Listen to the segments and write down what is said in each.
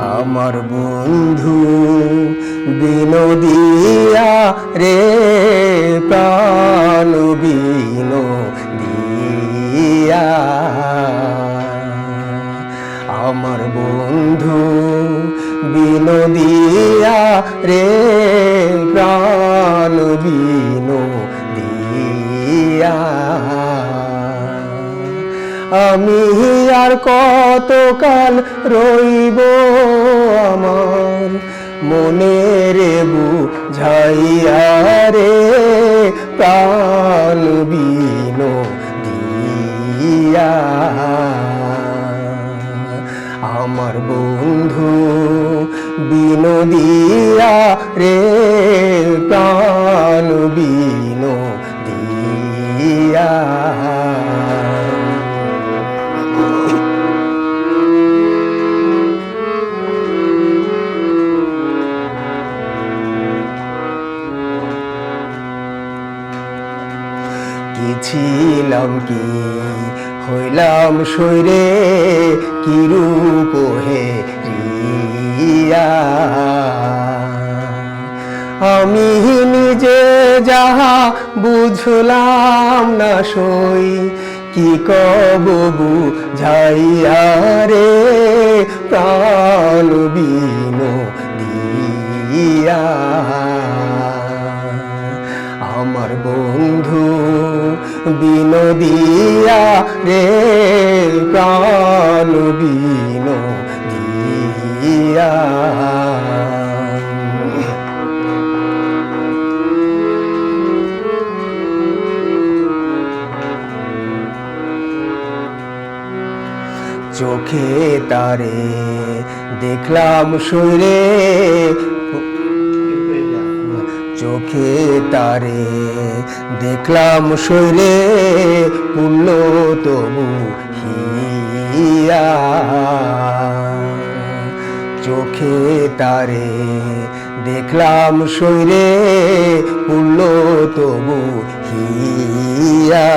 আমার বন্ধু বিনোদিয়া রে প্রাণ বিনোদিয়া। আমার বন্ধু বিনোদিয়া রে প্রাণ বিনোদিয়া। আমি আর কতকাল রইব আমার? মনের বুঝাইয়া রে প্রাণ বিনো আমার বন্ধু বিনোদিয়া রে প্রাণ বিনো ছিলাম কি? হইলাম শৈরে কি রূপ হে আমি নিজে যাহা বুঝলাম না সই, কি কবু ঝাইয়া রে? প্রাণ বিনো বিনোদিয়া রে প্রাণ বিনোদিয়া। চোখে তারে দেখলাম শরীরে চোখে তারে দেখলাম শৈলে পূর্ণ তবু হিয়া। চোখে তারে দেখলাম শৈরে পূর্ণ তবু হিয়া।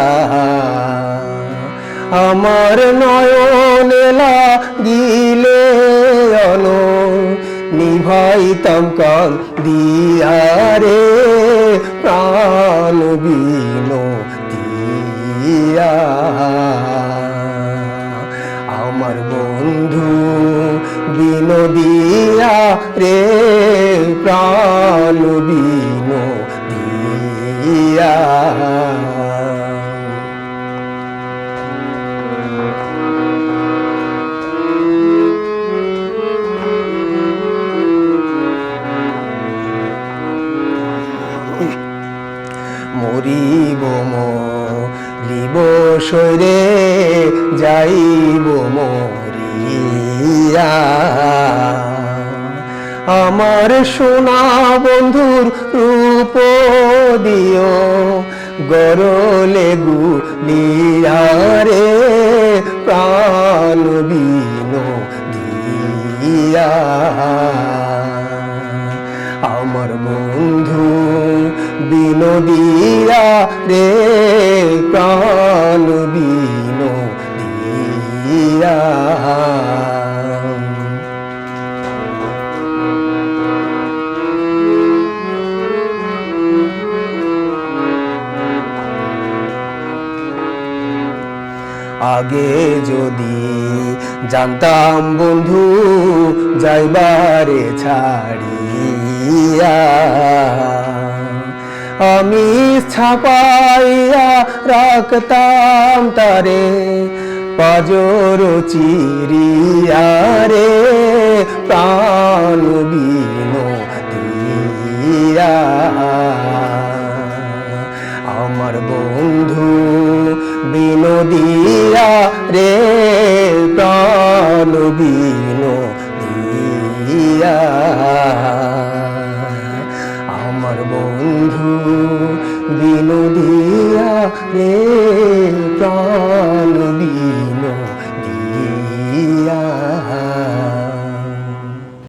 আমার নয়নেলা গিলে অন নিভাইতাম কান দিয়ারে প্রাণ বিনো দিয়া আমার বন্ধু বিনোদিয়া রে প্রাণ বিনো দিয়া শৈরে যাইব মরিয়া। আমার সোনা বন্ধুর রূপ দিও, গরলে গুলিয়ারে প্রাণ বিনো দিয়া আমার বন্ধু বিনোদিয়া রে আগে যদি জানতাম বন্ধু যাইবারে ছাড়িয়া, আমি ছাপাইয়া রাখতাম তারে, পাজর চিরিয়া রে, প্রাণ বিনো দিয়া বিনোদিয়া আমার বন্ধু বিনোদিয়া রে প্রাণ